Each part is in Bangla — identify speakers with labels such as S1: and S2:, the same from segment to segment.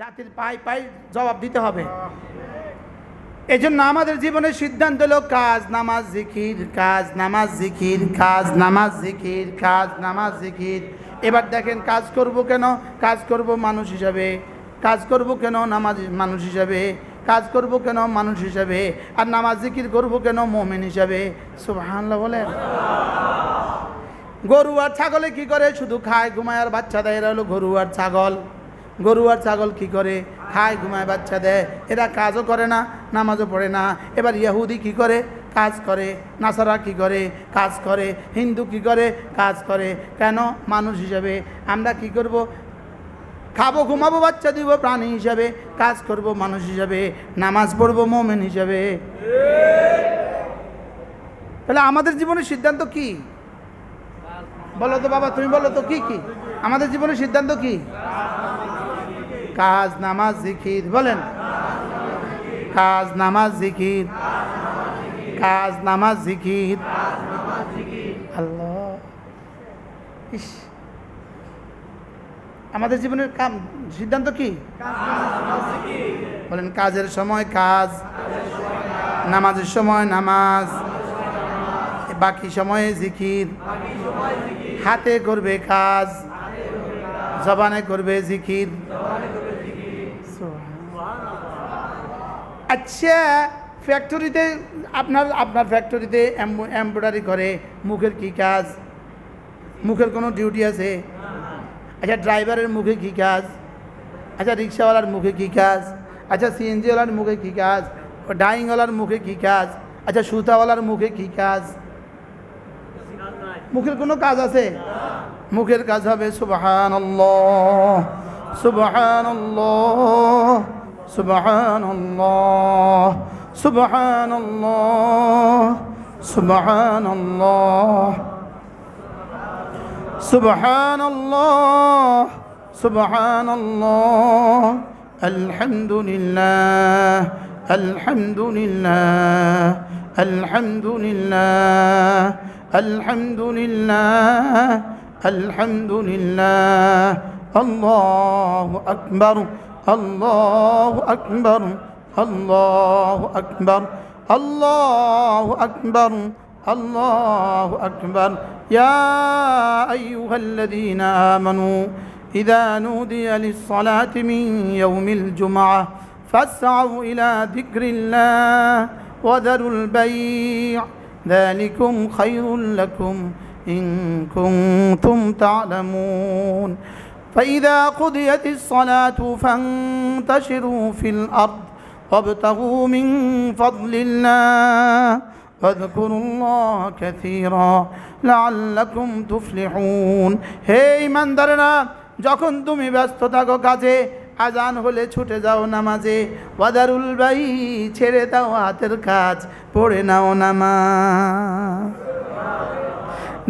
S1: জাতির পাই পাই জবাব দিতে হবে এই জন্য আমাদের জীবনের সিদ্ধান্ত হলো কাজ নামাজ জিকির কাজ নামাজ জিকির কাজ নামাজ জিকির কাজ নামাজ জিকির এবার দেখেন কাজ করব কেন কাজ করব মানুষ হিসাবে কাজ করব কেন নামাজ মানুষ হিসাবে কাজ করব কেন মানুষ হিসাবে আর নামাজ জিকির করব কেন মোমেন হিসাবে সুবহানাল্লাহ বলেন গরু আর ছাগলে কি করে শুধু খায় ঘুমায় আর বাচ্চা দেয় হলো গরু আর ছাগল গরু আর ছাগল কি করে খায় ঘুমায় বাচ্চা দেয় এরা কাজও করে না নামাজও পড়ে না এবার ইয়াহুদি কি করে কাজ করে নাসারা কি করে কাজ করে হিন্দু কি করে কাজ করে কেন মানুষ হিসাবে আমরা কি করব খাবো ঘুমাবো বাচ্চা দিব প্রাণী হিসাবে কাজ করব মানুষ হিসাবে নামাজ পড়বো মোমেন হিসাবে তাহলে আমাদের জীবনের সিদ্ধান্ত কি বলো তো বাবা তুমি বলো তো কি কি আমাদের জীবনের সিদ্ধান্ত কি কাজ নামাজ জিকির বলেন কাজ নামাজ জিকির কাজ নামাজ জিকির আল্লাহ ইস আমাদের জীবনের কাম সিদ্ধান্ত কি বলেন কাজের সময় কাজ নামাজের সময় নামাজ বাকি সময়ে জিকির হাতে করবে কাজ জবানে করবে জিকির আচ্ছা ফ্যাক্টরিতে আপনার আপনার ফ্যাক্টরিতে এমব্রয়ডারি করে মুখের কি কাজ মুখের কোনো ডিউটি আছে আচ্ছা ড্রাইভারের মুখে কি কাজ আচ্ছা রিক্সাওয়ালার মুখে কি কাজ আচ্ছা সিএনজিওয়ালার মুখে কি কাজ ডাইংওয়ালার মুখে কি কাজ আচ্ছা সুতাওয়ালার মুখে কি কাজ মুখের কোনো কাজ আছে মুখের কাজ হবে সুবাহান সুবাহান سبحان الله سبحان الله سبحان الله سبحان الله سبحان الله الحمد لله الحمد لله الحمد لله الحمد لله الحمد لله الله أكبر الله أكبر الله أكبر الله أكبر الله أكبر يا أيها الذين آمنوا إذا نودي للصلاة من يوم الجمعة فاسعوا إلى ذكر الله وذروا البيع ذلكم خير لكم إن كنتم تعلمون فإذا قضيت الصلاة فانتشروا في الأرض وابتغوا من فضل الله واذكروا الله كثيرا لعلكم تفلحون هي من درنا যখন তুমি ব্যস্ত থাকো কাজে আজান হলে ছুটে যাও নামাজে ওয়াদারুল ভাই ছেড়ে দাও হাতের কাজ পড়ে নাও নামাজ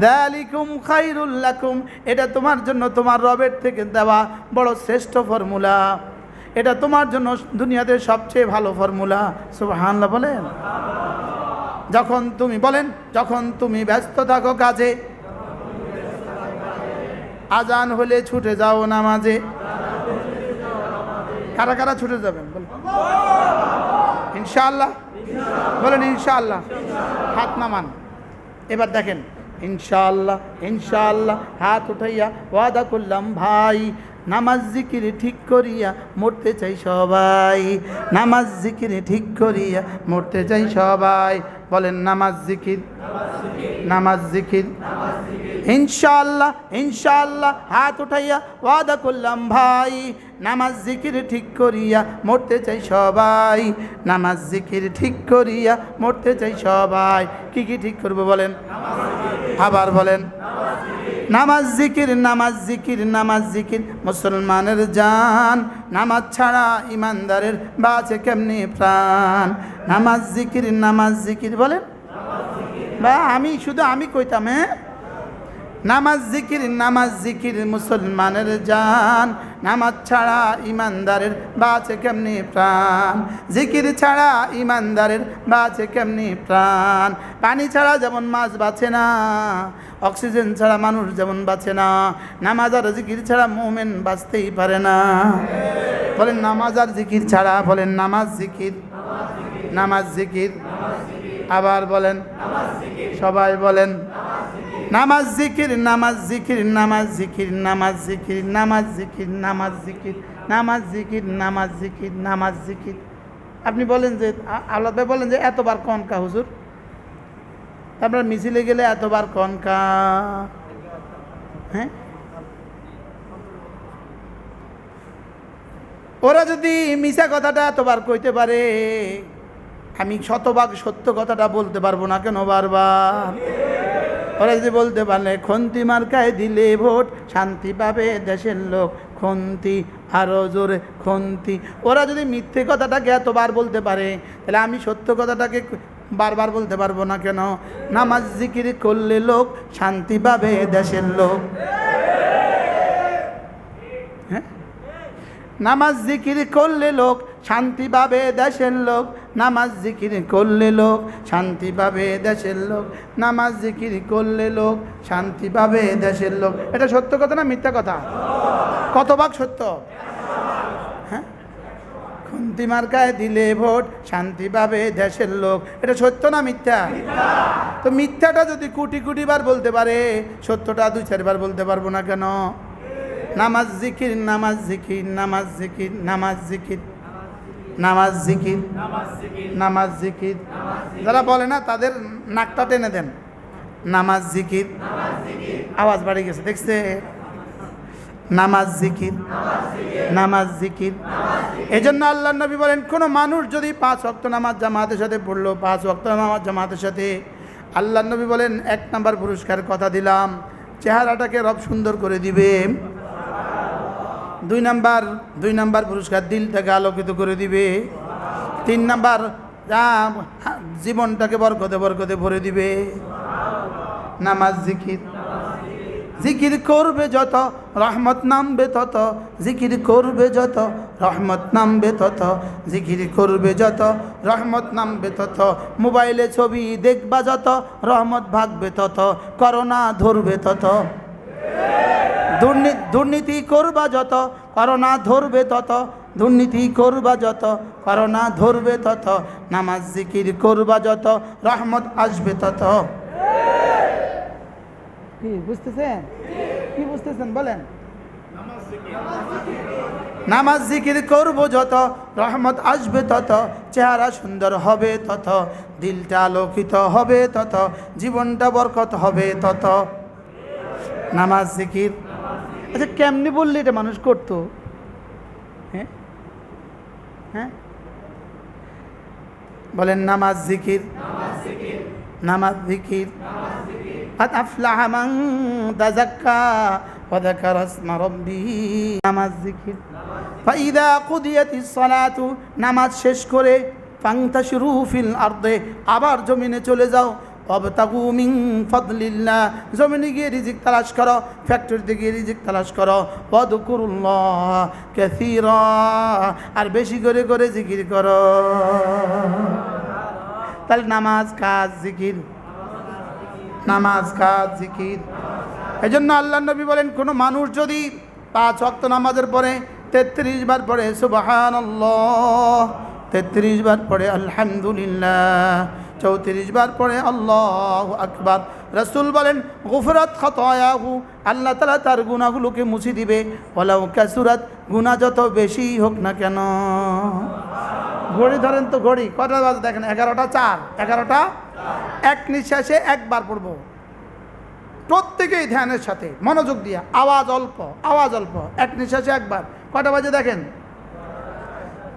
S1: দালিকুম খাইরুল্লাকুম এটা তোমার জন্য তোমার রবের থেকে দেওয়া বড় শ্রেষ্ঠ ফর্মুলা এটা তোমার জন্য দুনিয়াতে সবচেয়ে ভালো ফর্মুলা সুবাহান্লা বলেন যখন তুমি বলেন যখন তুমি ব্যস্ত থাকো কাজে আজান হলে ছুটে যাও নামাজে কারা কারা ছুটে যাবেন ইনশাল্লাহ ইনশাআল্লাহ বলেন ইনশাআল্লাহ হাত নামান এবার দেখেন ইনশাল্লাহ ইনশাল্লাহ হাত উঠাইয়া ওয়াদা করলাম ভাই নামাজ জিকিরে ঠিক করিয়া মরতে চাই সবাই নামাজ জিকিরে ঠিক করিয়া মরতে চাই সবাই বলেন নামাজ জিকির নামাজ জিকির ইনশাল্লাহ ইনশাল্লাহ হাত উঠাইয়া ওয়াদা করলাম ভাই নামাজ জিকির ঠিক করিয়া মরতে চাই সবাই নামাজ জিকির ঠিক করিয়া মরতে চাই সবাই কি কি ঠিক করবো বলেন আবার বলেন নামাজ জিকির নামাজ জিকির নামাজ জিকির মুসলমানের জান নামাজ ছাড়া ইমানদারের বাঁচে কেমনি প্রাণ নামাজ জিকির নামাজ জিকির বলেন বা আমি শুধু আমি কইতাম হ্যাঁ নামাজ জিকির নামাজ জিকির মুসলমানের জান নামাজ ছাড়া ইমানদারের বাঁচে কেমনি প্রাণ জিকির ছাড়া ইমানদারের বাঁচে কেমনি প্রাণ পানি ছাড়া যেমন মাছ বাঁচে না অক্সিজেন ছাড়া মানুষ যেমন বাঁচে না নামাজ আর জিকির ছাড়া মোমেন বাঁচতেই পারে না বলেন নামাজ আর জিকির ছাড়া বলেন নামাজ জিকির নামাজ জিকির আবার বলেন সবাই বলেন নামাজ জিকির নামাজ জিকির নামাজ জিকির নামাজ জিকির নামাজ জিকির নামাজ জিকির নামাজ জিকির নামাজ জিকির নামাজ জিকির আপনি বলেন যে আল্লাহ ভাই বলেন যে এতবার কনকা হুজুর তারপরে মিছিলে গেলে এতবার কনকা হ্যাঁ ওরা যদি মিশা কথাটা এতবার কইতে পারে আমি শতভাগ সত্য কথাটা বলতে পারবো না কেন বারবার ওরা যদি বলতে পারলে খন্তি মার্কায় দিলে ভোট শান্তি পাবে দেশের লোক খন্তি আরও জোরে খন্তি ওরা যদি মিথ্যে কথাটাকে এতবার বলতে পারে তাহলে আমি সত্য কথাটাকে বারবার বলতে পারবো না কেন নামাজ জিকির করলে লোক শান্তি পাবে দেশের লোক নামাজ জিকির করলে লোক শান্তি পাবে দেশের লোক নামাজ জিকির করলে লোক শান্তি পাবে দেশের লোক নামাজ জিকির করলে লোক শান্তি পাবে দেশের লোক এটা সত্য কথা না মিথ্যা কথা কত ভাগ সত্য হ্যাঁ খুন্তি মার্কায় দিলে ভোট শান্তি পাবে দেশের লোক এটা সত্য না মিথ্যা তো মিথ্যাটা যদি কোটি কোটি বলতে পারে সত্যটা দুই চারবার বলতে পারবো না কেন নামাজ জিকির নামাজ জিকির নামাজ জিকির নামাজ জিকির নামাজ জিকির নামাজ জিকির যারা বলে না তাদের নাকটা টেনে দেন নামাজ জিকির আওয়াজ বাড়ি গেছে দেখছে নামাজ জিকির নামাজ জিকির এই জন্য আল্লাহ নবী বলেন কোনো মানুষ যদি পাঁচ অক্ত নামাজ জামাতের সাথে পড়লো পাঁচ অক্ত নামাজ জামাতের সাথে আল্লাহ নবী বলেন এক নাম্বার পুরস্কার কথা দিলাম চেহারাটাকে রব সুন্দর করে দিবে দুই নাম্বার দুই নাম্বার পুরস্কার দিলটাকে আলোকিত করে দিবে তিন নাম্বার জীবনটাকে বরকতে বরকতে ভরে দিবে নামাজ জিকির জিকির করবে যত রহমত নামবে তত জিকির করবে যত রহমত নামবে তত জিকির করবে যত রহমত নামবে তত মোবাইলে ছবি দেখবা যত রহমত ভাগবে তত করোনা ধরবে তত দুর্নীতি করবা যত করোনা ধরবে তত দুর্নীতি করবা যত করোনা ধরবে তত নামাজ জিকির করবা যত রহমত আসবে তত কি বুঝতেছেন কি বুঝতেছেন বলেন নামাজ জিকির করবো যত রহমত আসবে তত চেহারা সুন্দর হবে তত দিলটা আলোকিত হবে তত জীবনটা বরকত হবে তত নামাজ জিকির আচ্ছা কেমনি বললে এটা মানুষ করতো হ্যাঁ হ্যাঁ বলেন নামাজ জিকির নামাজ জিকির নামাজ জিকির নামাজ শেষ করে ফিল আবার জমিনে চলে যাও অবতাগু মিং ফদলিল্লা জমিনে গিয়ে রিজিক তালাশ করো ফ্যাক্টরিতে গিয়ে রিজিক তালাশ করো অদুকুরুল্লাহ ক্যাসির আর বেশি করে করে জিকির করো তাহলে নামাজ কাজ জিকির নামাজ কাজ জিকির এই জন্য আল্লাহ নবী বলেন কোনো মানুষ যদি পাঁচ অক্ত নামাজের পরে তেত্রিশ বার পরে সুবাহান তেত্রিশ বার পরে আলহামদুলিল্লাহ চৌত্রিশ বার পরে আল্লাহ আকবার রসুল বলেন গুফরাত খতয়াহু আল্লাহ তালা তার গুণাগুলোকে মুছে দিবে বলা ক্যাসুরাত গুণা যত বেশি হোক না কেন ঘড়ি ধরেন তো ঘড়ি কটা বাজে দেখেন এগারোটা চার এগারোটা এক নিঃশ্বাসে একবার পড়ব প্রত্যেকেই ধ্যানের সাথে মনোযোগ দিয়ে আওয়াজ অল্প আওয়াজ অল্প এক নিঃশ্বাসে একবার কটা বাজে দেখেন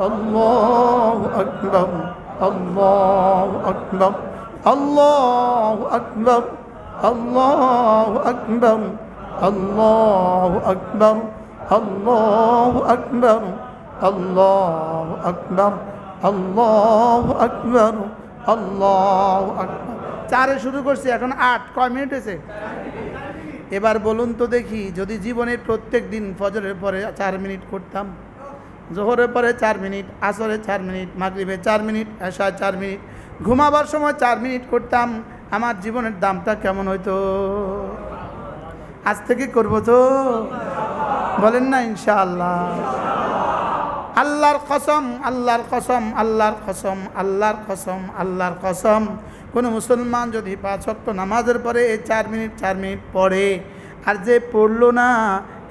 S1: الله أكبر الله أكبر الله أكبر الله أكبر الله أكبر الله أكبر الله أكبر الله أكبر الله أكبر চারে শুরু করছি এখন আট কয় মিনিট হয়েছে এবার বলুন তো দেখি যদি জীবনে প্রত্যেক দিন ফজরের পরে চার মিনিট করতাম জোহরের পরে চার মিনিট আসরে চার মিনিট মাগরীবে চার মিনিট এশায় চার মিনিট ঘুমাবার সময় চার মিনিট করতাম আমার জীবনের দামটা কেমন হইতো আজ থেকে করবো তো বলেন না ইনশাআল্লাহ আল্লাহর কসম আল্লাহর কসম আল্লাহর কসম আল্লাহর কসম আল্লাহর কসম কোনো মুসলমান যদি পাঁচ নামাজের পরে এই চার মিনিট চার মিনিট পড়ে আর যে পড়লো না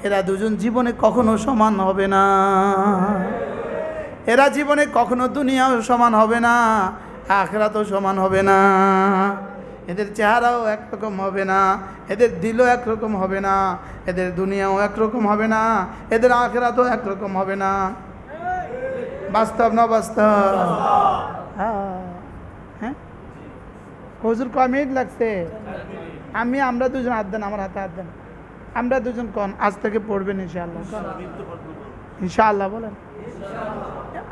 S1: এরা দুজন জীবনে কখনো সমান হবে না এরা জীবনে কখনো দুনিয়াও সমান হবে না আখরাতও সমান হবে না এদের চেহারাও একরকম হবে না এদের দিলও একরকম হবে না এদের দুনিয়াও একরকম হবে না এদের আখরাতও একরকম হবে না বাস্তব না বাস্তব হ্যাঁ হজুর হ্যাঁ? কয় মিনিট লাগছে আমি আমরা দুজন হাত দেন আমার হাতে হাত দেন আমরা দুজন কন আজ থেকে পড়বেন ইনশাআল্লাহ ইনশাআল্লাহ বলেন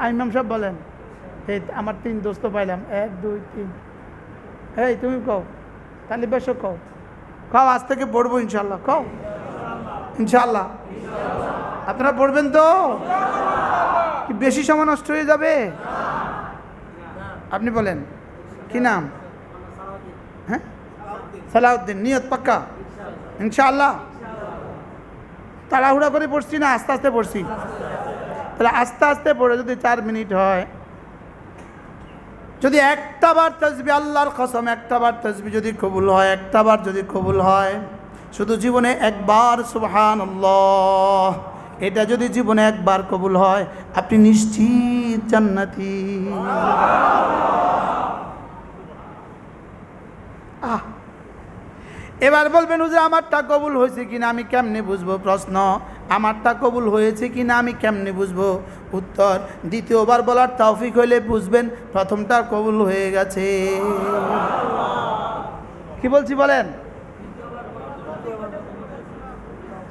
S1: আইমাম সাহেব বলেন এই আমার তিন দোস্ত পাইলাম এক দুই তিন এই তুমি কও তাহলে বেশ কও কও আজ থেকে পড়বো ইনশাল্লাহ কও ইনশাল্লাহ আপনারা পড়বেন তো কি বেশি সময় নষ্ট হয়ে যাবে আপনি বলেন কি নাম হ্যাঁ সালাউদ্দিন নিয়ত পাক্কা ইনশাআল্লাহ তাড়াহুড়া করে পড়ছি না আস্তে আস্তে পড়ছি তাহলে আস্তে আস্তে পড়ে যদি চার মিনিট হয় যদি একটা বার তসবি আল্লাহর কসম একটা বার তসবি যদি কবুল হয় একটা বার যদি কবুল হয় শুধু জীবনে একবার সুবহান এটা যদি জীবনে একবার কবুল হয় আপনি নিশ্চিত জান্নাতি এবার বলবেন যে আমারটা কবুল হয়েছে কিনা আমি কেমনে বুঝবো প্রশ্ন আমারটা কবুল হয়েছে কিনা আমি কেমনে বুঝবো উত্তর দ্বিতীয়বার বলার তৌফিক হইলে বুঝবেন প্রথমটা কবুল হয়ে গেছে কি বলছি বলেন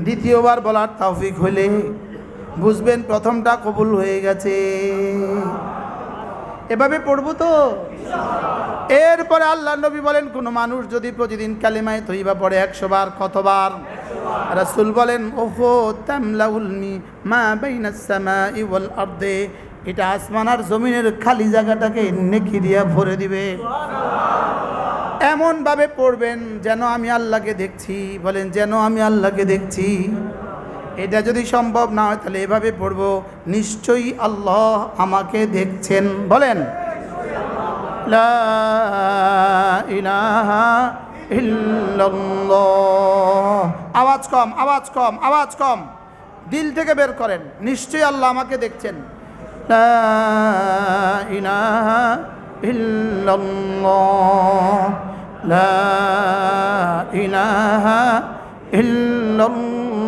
S1: দ্বিতীয়বার বলার তৌফিক হইলে বুঝবেন প্রথমটা কবুল হয়ে গেছে এভাবে পড়ব তো এরপরে আল্লাহ নবী বলেন কোনো মানুষ যদি প্রতিদিন কালিমায় তৈবা পড়ে একশো বার কতবার রাসুল বলেন ওহো তামলা উলমি মা বাইনা সামা এটা আসমান আর জমিনের খালি জায়গাটাকে নেকি দিয়া ভরে দিবে এমনভাবে পড়বেন যেন আমি আল্লাহকে দেখছি বলেন যেন আমি আল্লাহকে দেখছি এটা যদি সম্ভব না হয় তাহলে এভাবে পড়ব নিশ্চয়ই আল্লাহ আমাকে দেখছেন বলেন আওয়াজ কম আওয়াজ কম আওয়াজ কম দিল থেকে বের করেন নিশ্চয়ই আল্লাহ আমাকে দেখছেন ইনাহ ইল্লাল্লাহ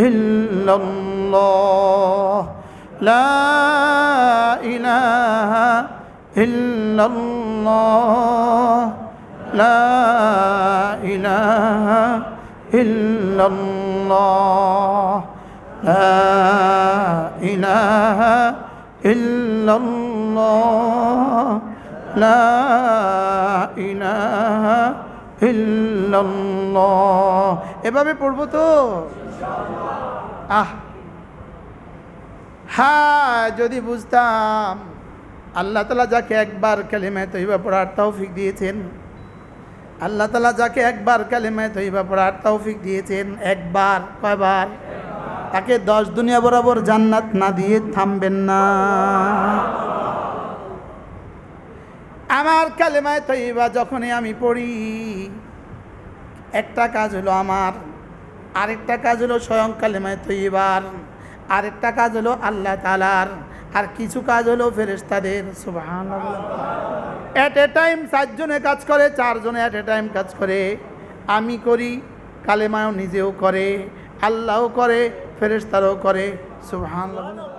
S1: إلا الله لا إله إلا الله لا إله إلا الله لا إله إلا الله لا إله إلا الله এভাবে পড়বো তো আহ হ্যাঁ যদি বুঝতাম আল্লাহ তালা যাকে একবার কালিমায় তৈবা পড়ার তৌফিক দিয়েছেন আল্লাহ তালা যাকে একবার কালিমায় তৈবা পড়ার তৌফিক দিয়েছেন একবার কয়বার তাকে দশ দুনিয়া বরাবর জান্নাত না দিয়ে থামবেন না আমার কালেমায় তৈবা যখনই আমি পড়ি একটা কাজ হলো আমার আরেকটা কাজ হলো স্বয়ং কালেমায় তৈবার আরেকটা কাজ হলো আল্লাহ তালার আর কিছু কাজ হলো ফেরেস্তাদের সুবাহান অ্যাট এ টাইম চারজনে কাজ করে চারজনে অ্যাট এ টাইম কাজ করে আমি করি কালেমায়ও নিজেও করে আল্লাহও করে ফেরেস্তারাও করে সুবাহান